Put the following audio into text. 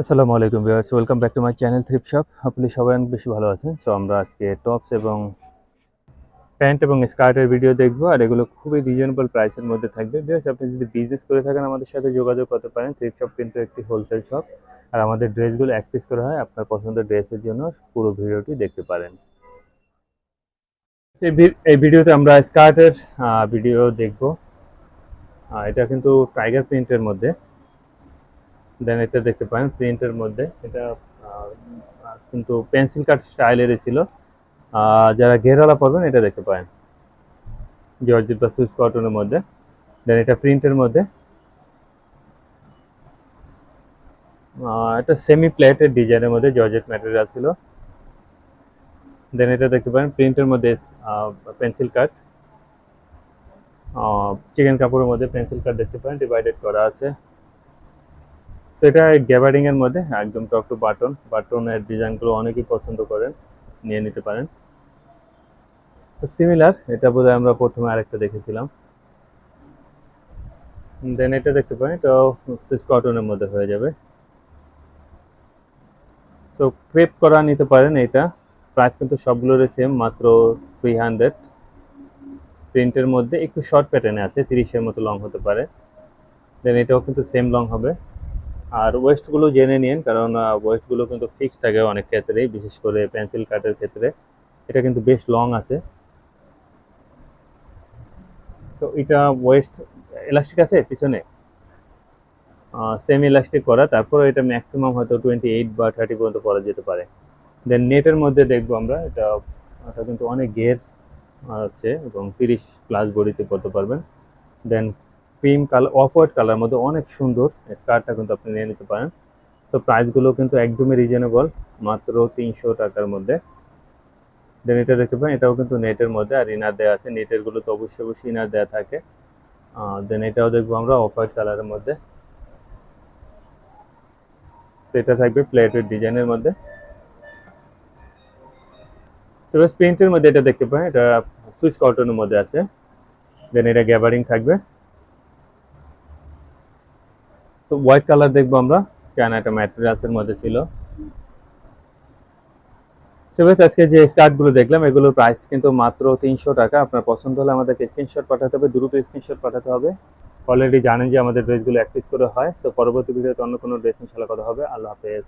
আসসালামু আলাইকুম viewers, welcome back to my channel thrift shop আপনি সবাই অনেক বেশি ভালো আছেন। সো আমরা আজকে টপস এবং প্যান্ট এবং স্কার্টের ভিডিও দেখব, আর এগুলো খুবই রিজনেবল প্রাইসের মধ্যে থাকবে। ভিউয়ার্স, আপনি যদি বিজনেস করে থাকেন আমাদের সাথে যোগাযোগ করতে পারেন। থ্রিপ শপ কিন্তু একটি হোলসেল শপ আর আমাদের ড্রেসগুলো এক পিস করা হয় আপনার পছন্দের ড্রেসের জন্য, পুরো ভিডিওটি দেখতে পারেন। এই ভিডিওতে আমরা স্কার্টের ভিডিও দেখব। এটা কিন্তু টাইগার প্রিন্টের মধ্যে। দেন এটা দেখতে পারেন প্রিন্টের মধ্যে। এটা কিন্তু পেন্সিল কাট স্টাইলের ছিল। যারা ঘেরালা পড়বেন এটা দেখতে পারেন। জর্জেট বা সুইস কটনের মধ্যে। দেন এটা প্রিন্টের মধ্যে। এটা সেমি প্লেটের ডিজাইনের মধ্যে জর্জেট ম্যাটেরিয়াল ছিল। দেন এটা দেখতে পারেন প্রিন্টের মধ্যে পেন্সিল কাট চিকেন কাপড়ের মধ্যে পেন্সিল কাট দেখতে পারেন। ডিভাইডেড করা আছে। সেটা গ্যাবারিং এর মধ্যে একদম টপ টু বাটন বাটনের ডিজাইনগুলো অনেকেই পছন্দ করেন, নিয়ে নিতে পারেন। সিমিলার এটা বোধহয় আমরা প্রথমে আরেকটা দেখেছিলাম। দেন এটা দেখতে পারেন, এটা সুইস কটনের মধ্যে হয়ে যাবে। তো ক্রেপ করা নিতে পারেন এটা। প্রাইস কিন্তু সবগুলোরই সেম মাত্র থ্রি হান্ড্রেড প্রিন্টের মধ্যে একটু শর্ট প্যাটার্নে আছে, তিরিশের মতো লং হতে পারে। দেন এটাও কিন্তু সেম লং হবে। আর ওয়েস্টগুলো জেনে নিন, কারণ ওয়েস্টগুলো কিন্তু ফিক্সড থাকে অনেক ক্ষেত্রেই, বিশেষ করে পেন্সিল কাটের ক্ষেত্রে। এটা কিন্তু বেশ লং আছে। সো এটা ওয়েস্ট এলাস্টিক আছে পিছনে? সেম ইলাস্টিক করা, তারপর এটা ম্যাক্সিমাম হয়তো টোয়েন্টি এইট বা থার্টি পর্যন্ত পরা যেতে পারে। দেন নেটের মধ্যে দেখব আমরা, এটা এটা কিন্তু অনেক ঘের আছে, এবং তিরিশ প্লাস বডিতে পড়তে পারবেন। Then cream colour off white colour মধ্যে অনেক সুন্দর স্কার্টটা কিন্তু আপনি নিয়ে নিতে পারেন। সো প্রাইসগুলো কিন্তু একদমই রিজনেবল মাত্র তিনশো টাকার মধ্যে। দেন এটা দেখতে পারেন, এটাও কিন্তু নেটের মধ্যে, আর ইনার দেওয়া আছে। নেটেরগুলো তো অবশ্যই অবশ্যই ইনার দেওয়া থাকে। দেন এটাও দেখব আমরা অফ হোয়াইট কালারের মধ্যে সেটা থাকবে প্লেটের ডিজাইনের মধ্যে। সেভাবে প্রিন্টের মধ্যে এটা দেখতে পারেন, এটা সুইস কটনের মধ্যে আছে। দেন এটা গ্যাবারিং থাকবে। তো হোয়াইট কালার দেখব আমরা। কেন একটা ম্যাটেরিয়ালসের মধ্যে ছিল। সেভাবে আজকে যে স্কার্টগুলো দেখলাম, এগুলোর প্রাইস কিন্তু মাত্র তিনশো টাকা। আপনার পছন্দ হলে আমাদেরকে স্ক্রিনশট পাঠাতে হবে, দ্রুত স্ক্রিনশট পাঠাতে হবে। অলরেডি জানেন যে আমাদের ড্রেসগুলো এক পিস করে হয়। সো পরবর্তী ভিডিওতে অন্য কোনো ড্রেস ইনশাল্লাহ কথা হবে। আল্লাহ হাফেজ।